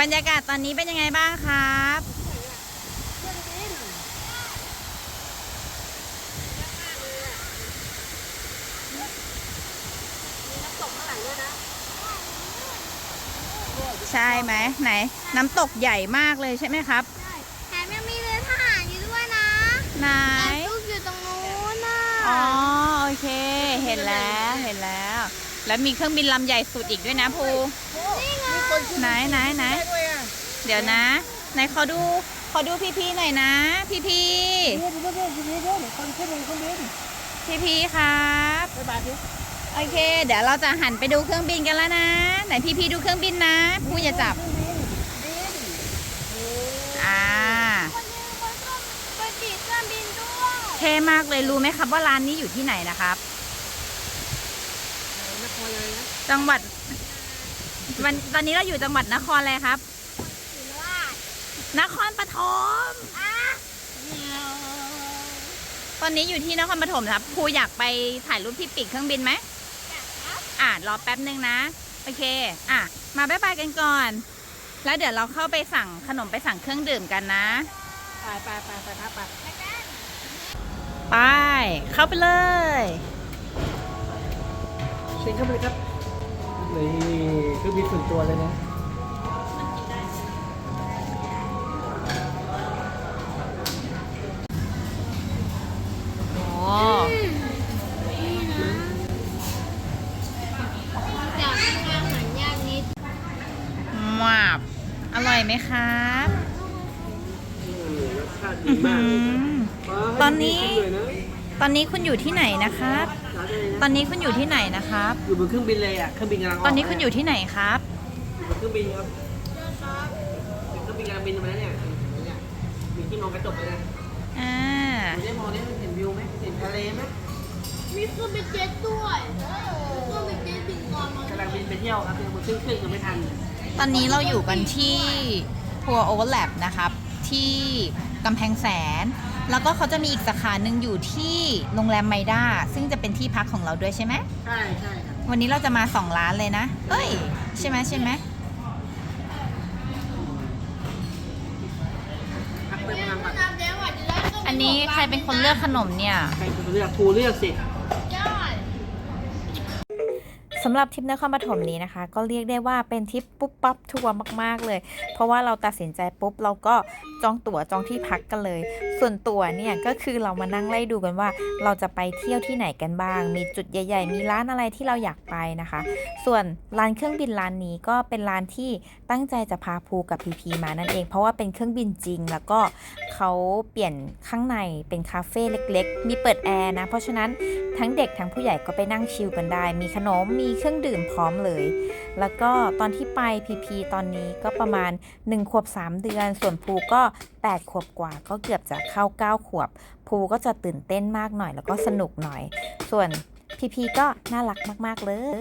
บรรยากาศตอนนี้เป็นยังไงบ้างครับ ใช่ไหมไหน น้ำตกใหญ่มากเลยใช่ไหมครับ แถมยังมีเรือทหารอยู่ด้วยนะไหนแอบลูกอยู่ตรงนู้นน่ะอ๋อโอเค เห็นแล้วเห็นแล้ว แล้วมีเครื่องบินลำใหญ่สุดอีกด้วยนะภู นี่ไงไหนไหนไหนเดี๋ยวนะ ไหนขอดูขอดูพี่พี่หน่อยนะ พี่พี่ดูดูดูดูดูดูคนขึ้นบนเคนบินพี่พี่ครับบ๊ายบายดิโอเค เดี๋ยวเราจะหันไปดูเครื่องบินกันแล้วนะ ไหนพี่พี่ดูเครื่องบินนะภูอย่าจับอ่าเท่มากเลยรู้ไหมครับว่าร้านนี้อยู่ที่ไหนนะครับ จังหวัด วันตอนนี้เราอยู่จังหวัดนครอะไรครับนลาดนครปฐมอตอนนี้อยู่ที่นครปฐมครับครูอยากไปถ่ายรูปที่ปีกเครื่องบินไหมอยากครับอ่ารอแป๊บนึงนะ โอเค อะ มาบ๊ายบายกันก่อน แล้วเดี๋ยวเราเข้าไปสั่งขนมไปสั่งเครื่องดื่มกันนะ ไปไปไปไปครับไปไป เข้าไปเลย เชิญเข้าไปเลยครับ นี่เครื่องบินส่วนตัวเลยนะโอ้นี่นะจากทำอาหารยากนิดมวาบอร่อยไหมครับ รสชาติดีมากเลยครับตอนนี้ ให้ดูเลยนะ ตอนนี้คุณอยู่ที่ไหนนะครับร้านอะไรนะตอนนี้คุณอยู่ที่ไหนนะครับ อยู่บนเครื่องบินเลยอะ เครื่องบินกำลังกตอนนี้คุณอยู่ที่ไหนครับ อยู่บนเครื่องบินครับเครื่องบินกำลังบินมาแล้วเนี่ยเนี่ย มีที่มองกระจกเลยนะอ่าไม่ได้มองได้เห็นวิวไหมเห็นทะเลไหมมีเครื่องบินเจ็ตด้วยเครื่องบินเจ็ตบินก่อนมากำลังบินไปเที่ยวครับยังบนเครื่องเครื่องยังไม่ทัน ตอนนี้เราอยู่กันที่ทัวร์โอเวอร์แลบนะครับ ที่กำแพงแสน แล้วก็เขาจะมีอีกสาขาหนึ่งอยู่ที่โรงแรมไมด้าซึ่งจะเป็นที่พักของเราด้วยใช่ไหมใช่ใช่ครับวันนี้เราจะมาสองร้านเลยนะเอ้ย ใช่ไหมใช่ไหมพักเติมพลังก่อนน้ำแดงหวานจะได้เครื่องบิอันนี้ใครเป็นคนเลือกขนมเนี่ย ใครเป็นคนเลือกทูเลือกสิยอด สำหรับทริปนครปฐมนี้นะคะ ก็เรียกได้ว่าเป็นทริปปุ๊บปั๊บทัวร์มาก ๆ เลย เพราะว่าเราตัดสินใจปุ๊บเราก็จองตั๋วจองที่พักกันเลย ส่วนตั๋วเนี่ยก็คือเรามานั่งไล่ดูกันว่า เราจะไปเที่ยวที่ไหนกันบ้าง มีจุดใหญ่ ๆ มีร้านอะไรที่เราอยากไปนะคะ ส่วนร้านเครื่องบินร้านนี้ก็เป็นร้านที่ตั้งใจจะพาภูกับพีพีมานั่นเอง เพราะว่าเป็นเครื่องบินจริง แล้วก็เขาเปลี่ยนข้างในเป็นคาเฟ่เล็ก ๆ มีเปิดแอร์นะ เพราะฉะนั้นทั้งเด็กทั้งผู้ใหญ่ก็ไปนั่งชิลกันได้ มีขนมมีเครื่องดื่มพร้อมเลย แล้วก็ตอนที่ไปพีพีตอนนี้ก็ประมาณ 1 ขวบ 3 เดือน ส่วนภูก็ 8 ขวบกว่าก็เกือบจะเข้า 9 ขวบ ภูก็จะตื่นเต้นมากหน่อย แล้วก็สนุกหน่อย ส่วนพีพีก็น่ารักมาก ๆ เลย